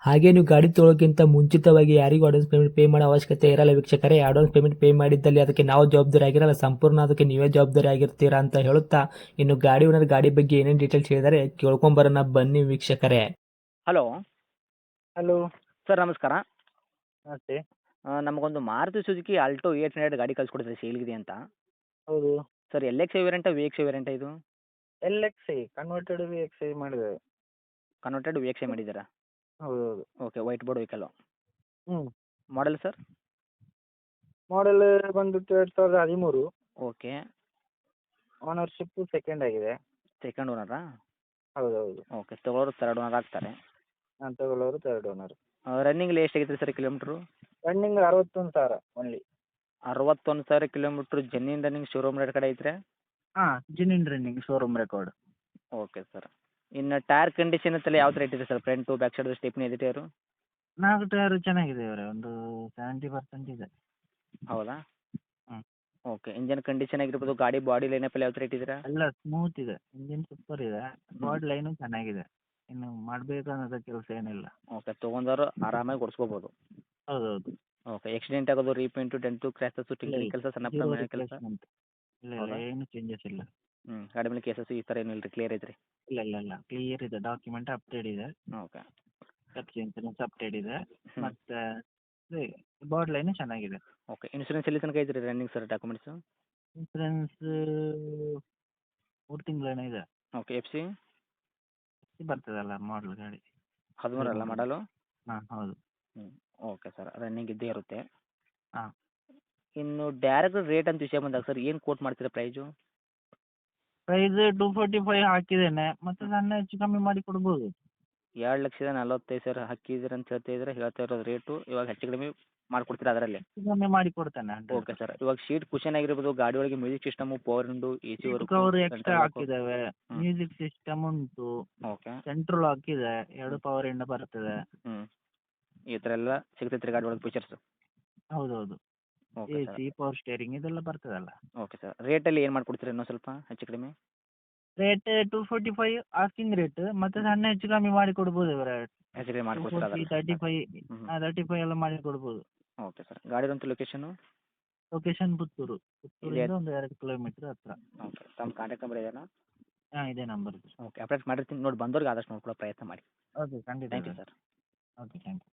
ಹಾಗೆ ನೀವು ಗಾಡಿ ತೊಳೋಕ್ಕಿಂತ ಮುಂಚಿತವಾಗಿ ಯಾರಿಗೂ ಅಡ್ವಾನ್ಸ್ ಪೇಮೆಂಟ್ ಪೇ ಮಾಡೋ ಅವಶ್ಯಕತೆ ಇರಲ್ಲ ವೀಕ್ಷಕರೇ. ಅಡ್ವಾನ್ಸ್ ಪೇಮೆಂಟ್ ಪೇ ಮಾಡಿದ್ದಲ್ಲಿ ಅದಕ್ಕೆ ನಾವು ಜವಾಬ್ದಾರಿ ಆಗಿರಲ್ಲ. ಸಂಪೂರ್ಣ ಅದಕ್ಕೆ ನೀವೇ ಜವಾಬ್ದಾರಿ ಆಗಿರ್ತೀರಾ ಅಂತ ಹೇಳುತ್ತಾ ಇನ್ನು ಗಾಡಿ ಓನರ್ ಗಾಡಿ ಬಗ್ಗೆ ಏನೇನು ಡೀಟೇಲ್ಸ್ ಹೇಳಿದರೆ ಕೇಳ್ಕೊಂಬರೋಣ ಬನ್ನಿ ವೀಕ್ಷಕರೇ. ಹಲೋ ಹಲೋ ಸರ್ ನಮಸ್ಕಾರ. ನಮಸ್ತೆ. ಆ, ನಮಗೊಂದು Maruti Suzuki Alto eight hundred ಗಾಡಿ ಕಳ್ಸಿಕೊಡಿದ್ರೆ ಸೇಲ್ಗಿದೆ ಅಂತ. ಹೌದು. Sir L X variant V X variant ಇದು? L X I converted V X I ಮಾಡಿದೆ ಕನ್ವರ್ಟೆಡ್ ವಿ ಎಕ್ಸ್ ಐ ಮಾಡಿದ್ದೀರಾ? ಹೌದು ಹೌದು ಓಕೆ ವೈಟ್ ಬೋರ್ಡ್ ವೆಹಿಕಲ್ಲು ಹ್ಞೂ ಮಾಡೆಲ್ ಸರ್ ಮಾಡೆಲ್ ಬಂದ್ಬಿಟ್ಟು ಎರಡು ಸಾವಿರದ ಹದಿಮೂರು. ಓಕೆ ಓನರ್ಶಿಪ್ಪು ಸೆಕೆಂಡ್ ಆಗಿದೆ. ಸೆಕೆಂಡ್ ಓನರಾ ಹೌದು ಹೌದು ಓಕೆ ತಗೊಳ್ಳೋರು ತರ್ಡ್ ಓನರ್ ಆಗ್ತಾರೆ. ನಾನು ತಗೊಳ್ಳೋರು ತರ್ಡ್ ಓನರ್ ರನ್ನಿಂಗ್ ಎಷ್ಟು ಆಗಿದೆ ಸರ್ ಕಿಲೋಮೀಟ್ರು ರನ್ನಿಂಗ್ ಅರವತ್ತೊಂದು ಸಾವಿರ ಓನ್ಲಿ ಅರವತ್ತೊಂದು ಸಾವಿರ kilometre genuine running showroom rate ಕಡೆ ಐತ್ರಿ? ಹಾಂ genuine running showroom record okay sir ಇನ್ನು ಟೈರ್ ಕಂಡೀಷನ್ ಅಂತಲ್ಲ ಯಾವ ಥರ ಇಟ್ಟಿದೆ sir front back side stepney ಇದೆ ಟೈರು ನಾಲ್ಕು ಟೈರು ಚೆನ್ನಾಗಿದೆ ಅವರೇ ಒಂದು ಸೆವೆಂಟಿ ಪರ್ಸೆಂಟ್ ಇದೆ. ಹೌದಾ? ಹ್ಮ್. ಓಕೆ ಇಂಜನ್ ಕಂಡೀಷನ್ ಆಗಿರ್ಬೋದು ಗಾಡಿ ಬಾಡಿ ಲೈನಪ್ ಎಲ್ಲ ಯಾವ ಥರ ಇಟ್ಟಿದ್ದೀರಾ ಎಲ್ಲ ಸ್ಮೂತ್ ಇದೆ ಇಂಜಿನ್ ಸೂಪರ್ ಇದೆ ಬಾಡಿ ಲೈನು ಚೆನ್ನಾಗಿದೆ ಇನ್ನು ಮಾಡಬೇಕು ಅನ್ನೋದು ಕೆಲಸ ಏನಿಲ್ಲ. ಓಕೆ ತೊಗೊಂಡವರು ಆರಾಮಾಗಿ ಓಡಿಸ್ಕೋಬೋದು. ಹೌದು ಹೌದು ಓಕೆ ಆಕ್ಸಿಡೆಂಟ್ ಆಗೋದು ರೀಪೇಂಟು ಡೆಂಟು ಕ್ರ್ಯಾಸಸ್ಸು ಟಿಂಕರಿಂಗ್ ಇಲ್ಲ. ಕೆಲಸ ಸಣ್ಣ ಕೆಲಸ. ಇಲ್ಲ ಇಲ್ಲ ಹೌದಾ? ಏನು ಚೇಂಜಸ್ ಇಲ್ಲ. ಹ್ಞೂ ಗಾಡಿ ಮೇಲೆ ಕೇಸಸ್ ಈ ಥರ ಏನಿಲ್ಲ ರೀ ಕ್ಲಿಯರ್ ಐತ್ರಿ. ಇಲ್ಲ ಇಲ್ಲ ಇಲ್ಲ. ಕ್ಲಿಯರ್ ಇದೆ. ಡಾಕ್ಯುಮೆಂಟ್ ಅಪ್ಡೇಟ್ ಇದೆ. ಓಕೆ ಇನ್ಸೂರೆನ್ಸ್ ಅಪ್ಡೇಟ್ ಇದೆ. ಮತ್ತೆ ಬಾಡ್ ಲೈನು ಚೆನ್ನಾಗಿದೆ. ಓಕೆ ಇನ್ಶೂರೆನ್ಸ್ ಎಲ್ಲಿ ತನಕ ಐತ್ರಿ ರನ್ನಿಂಗ್ ಸರ್ ಡಾಕ್ಯುಮೆಂಟ್ಸು ಇನ್ಸೂರೆನ್ಸ್ ಮೂರು ಏನೋ ಇದೆ. ಓಕೆ ಎಫ್ ಸಿ ಬರ್ತದಲ್ಲ ಮಾಡಲ್ ಗಾಡಿ. ಹದಿಮೂರು. ಅಲ್ಲ ಮಾಡಲು ಹಾಂ ಹೌದು. ಓಕೆ ಸರ್ ರನ್ನಿಂಗ್ ಇದ್ದೇ ಇರುತ್ತೆ. ಹಾಂ. ಇನ್ನು ಡೈರೆಕ್ಟ್ ರೇಟ್ ಅಂತ ವಿಷಯ ಬಂದಾಗ ಸರ್ ಏನು ಕೋಟ್ ಮಾಡ್ತೀರಾ price price two forty five ಹಾಕಿದ್ದೇನೆ. ಮತ್ತೆ ಸಣ್ಣ ಹೆಚ್ಚು ಕಮ್ಮಿ ಮಾಡಿ ಕೊಡ್ಬೋದು. ಎರಡು ಲಕ್ಷದ ನಲವತ್ತೈದು ಸಾವಿರ ಹಾಕಿದ್ದೀರ ಅಂತ ಹೇಳ್ತಾ ಇದ್ರೆ ಹೇಳ್ತಾ ಇರೋದು ರೇಟು ಇವಾಗ ಹೆಚ್ಚು ಕಡಿಮೆ ಮಾಡಿಕೊಡ್ತೀರಾ ಅದರಲ್ಲಿ? ಹೆಚ್ಚು ಕಮ್ಮಿ ಮಾಡಿ ಕೊಡ್ತೇನೆ ಓಕೆ ಸರ್ ಇವಾಗ ಸೀಟ್ ಕುಷನ್ ಆಗಿರ್ಬೋದು ಗಾಡಿ ಒಳಗೆ music system power window A C cover extra ಹಾಕಿದ್ದೇವೆ. ಮ್ಯೂಸಿಕ್ ಸಿಸ್ಟಮ್ ಉಂಟು. ಓಕೆ ಸೆಂಟ್ರಲ್ ಹಾಕಿದೆ. ಎರಡು ಪವರ್ ಇಂದ ಬರ್ತದೆ. ಹ್ಮ್. ಈ ಥರ ಎಲ್ಲ ಸಿಗ್ತೈತೆ ಗಾಡಿ ಒಳಗೆ ಫೀಚರ್ಸ್ ಹೌದೌದು. ಎ ಸಿ ಪವರ್ ಸ್ಟೇರಿಂಗ್ ಇದೆಲ್ಲ ಬರ್ತದಲ್ಲ. Okay sir. ರೇಟಲ್ಲಿ ಏನು ಮಾಡ್ಕೊಡ್ತೀರಾ ಇನ್ನೊಂದು ಸ್ವಲ್ಪ ಹೆಚ್ಚು ಕಡಿಮೆ? Rate two forty five asking rate ಮತ್ತೆ ಸಣ್ಣ ಹೆಚ್ಚು ಕಮ್ಮಿ ಮಾಡಿ ಕೊಡ್ಬೋದು ಇವರ. ಹೆಚ್ಚು ಕಡಿಮೆ ಮಾಡ್ಕೊಡ್ತೀರಾ ತರ್ಟಿ ಫೈವ್ ತರ್ಟಿ ಫೈವ್ ಎಲ್ಲ ಮಾಡಿ ಕೊಡ್ಬೋದು. Okay sir. ಗಾಡಿದಂತ location location Puttur. ಪುತ್ತೂರಿಂದ ಒಂದು ಎರಡು ಕಿಲೋಮೀಟರ್ ಹತ್ರ. ಓಕೆ. ತಮ್ಮ ಕಾಂಟ್ಯಾಕ್ಟ್ ನಂಬರ್ ಇದೆಯಾ? ಹಾಂ ಇದೇ ನಂಬರ್ ಓಕೆ. ಅಪ್ಡೇಟ್ ಮಾಡಿರ್ತೀನಿ. ನೋಡಿ ಬಂದವ್ರಿಗೆ ಆದಷ್ಟು ನೋಡ್ಕೊಳ್ಳೋ ಪ್ರಯತ್ನ ಮಾಡಿ. ಓಕೆ ಖಂಡಿತ thank you sir. Okay thank you.